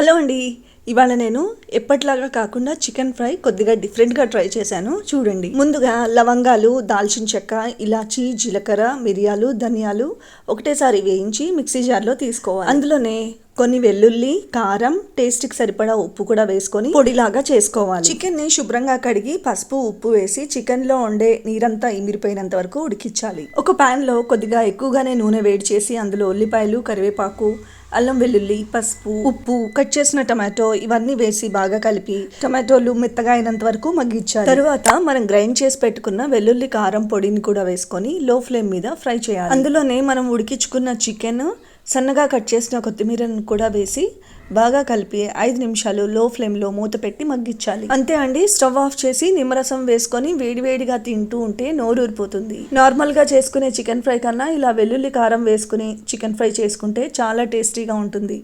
Hello అండి. ఇవాళ నేను ఎప్పటిలాగా కాకుండా చికెన్ ఫ్రై కొద్దిగా డిఫరెంట్గా ట్రై చేశాను. చూడండి. ముందుగా లవంగాలు దాల్చిన చెక్క ఇలాచి జీలకర్ర మిరియాలు ధనియాలు ఒకటేసారి వేయించి మిక్సీ జార్లో తీసుకోవాలి. అందులోనే కొన్ని వెల్లుల్లి కారం టేస్ట్కి సరిపడా ఉప్పు కూడా వేసుకొని పొడిలాగా చేసుకోవాలి. చికెన్ని శుభ్రంగా కడిగి పసుపు ఉప్పు వేసి చికెన్లో ఉండే నీరంతా ఇమిరిపోయినంత వరకు ఉడికించాలి. ఒక ప్యాన్లో కొద్దిగా ఎక్కువగానే నూనె వేడి చేసి అందులో ఉల్లిపాయలు కరివేపాకు అల్లం వెల్లుల్లి పసుపు ఉప్పు కట్ చేసిన టమాటో ఇవన్నీ వేసి బాగా కలిపి టమాటోలు మెత్తగా అయినంత వరకు మగ్గించాలి. తర్వాత మనం గ్రైండ్ చేసి పెట్టుకున్న వెల్లుల్లి కారం పొడిని కూడా వేసుకొని లో ఫ్లేమ్ మీద ఫ్రై చేయాలి. అందులోనే మనం ఉడికించుకున్న చికెన్ సన్నగా కట్ చేసిన కొత్తిమీరను కూడా వేసి బాగా కలిపి ఐదు నిమిషాలు లో ఫ్లేమ్లో మూత పెట్టి మగ్గించాలి. అంతే అండి స్టవ్ ఆఫ్ చేసి నిమ్మరసం వేసుకొని వేడివేడిగా తింటూ ఉంటే నోరు ఊరిపోతుంది. నార్మల్గా చేసుకునే చికెన్ ఫ్రై కన్నా ఇలా వెల్లుల్లి కారం వేసుకుని చికెన్ ఫ్రై చేసుకుంటే చాలా టేస్టీగా ఉంటుంది.